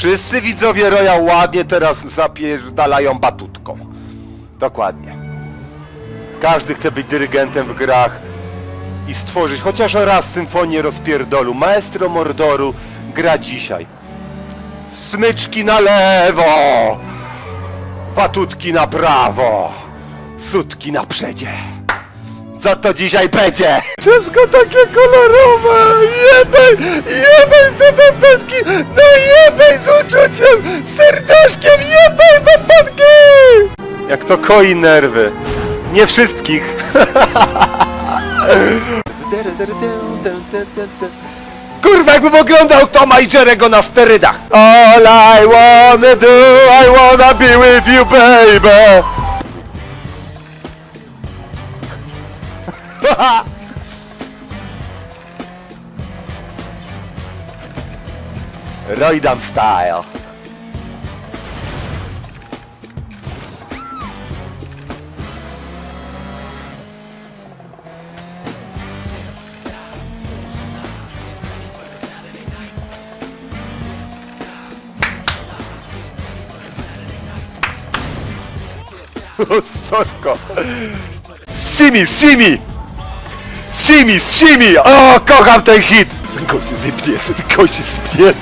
Wszyscy widzowie Royal ładnie teraz zapierdalają batutką. Dokładnie. Każdy chce być dyrygentem w grach i stworzyć chociaż raz symfonię rozpierdolu. Maestro Mordoru gra dzisiaj. Smyczki na lewo! Batutki na prawo! Sutki na przedzie! Co to dzisiaj będzie? Wszystko takie kolorowe! Jebej! Jebej w te bębenki! Jebej z uczuciem! Serduszkiem jebej bębenki! Jak to koi nerwy. Nie wszystkich. Kurwa, jakbym oglądał Toma i Jerego na sterydach. All I wanna do, I wanna be with you, baby. Roydam style. Sorko. Simi, Simi! Simi, Simi! O, kocham ten hit! Koş zip diye koş zip diye